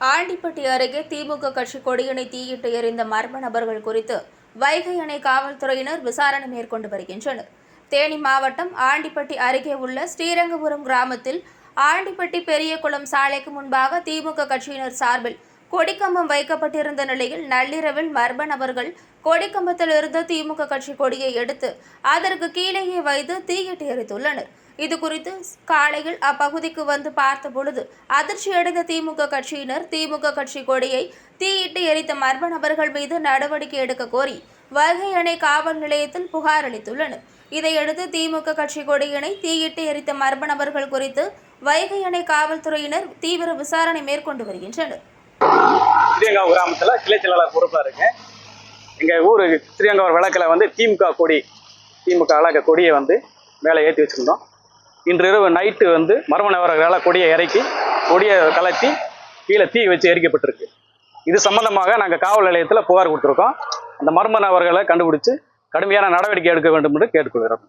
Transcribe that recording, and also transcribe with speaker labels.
Speaker 1: ஆண்டிப்பட்டி அருகே திமுக கட்சி கொடியினை தீயிட்டு எறிந்த மர்ம நபர்கள் குறித்து வைகை அணை காவல்துறையினர் விசாரணை மேற்கொண்டு வருகின்றனர். தேனி மாவட்டம் ஆண்டிப்பட்டி அருகே உள்ள ஸ்ரீரங்கபுரம் கிராமத்தில் ஆண்டிப்பட்டி பெரியகுளம் சாலைக்கு முன்பாக திமுக கட்சியினர் சார்பில் கொடிக்கம்பம் வைக்கப்பட்டிருந்த நிலையில் நள்ளிரவில் மர்ம நபர்கள் கொடிக்கம்பத்தில் இருந்த திமுக கட்சி கொடியை எடுத்து அதற்கு கீழேயே வைத்து தீயிட்டு எரித்துள்ளனர் இது குறித்து காலையில் அப்பகுதிக்கு வந்து பார்த்த பொழுது அதிர்ச்சியடைந்த திமுக கட்சியினர் திமுக கட்சி கொடியை தீயிட்டு எரித்த மர்ம நபர்கள் மீது நடவடிக்கை எடுக்க கோரி வைகை அணை காவல் நிலையத்தில் புகார் அளித்துள்ளனர். இதையடுத்து திமுக கட்சி கொடியினை தீயிட்டு எரித்த மர்ம நபர்கள் குறித்து வைகை அணை காவல்துறையினர் தீவிர விசாரணை மேற்கொண்டு வருகின்றனர்.
Speaker 2: கிராமத்தில் கிளை செயலாளர் பொறுப்பாக இருக்கேன் எங்கள் ஊர் ஸ்ரீரங்காவூர் விளக்கில் வந்து திமுக கொடி திமுக அழக கொடியை வந்து மேலே ஏற்றி வச்சுருந்தோம். இன்று இரவு நைட்டு வந்து மர்ம நபர்களால் கொடியை இறக்கி கொடியை கலத்தி கீழே தீ வச்சு எரிக்கப்பட்டிருக்கு. இது சம்பந்தமாக நாங்கள் காவல் நிலையத்தில் புகார் கொடுத்துருக்கோம். அந்த மர்ம நபர்களை கண்டுபிடிச்சு கடுமையான நடவடிக்கை எடுக்க வேண்டும் என்று கேட்டுக்கொள்கிறோம்.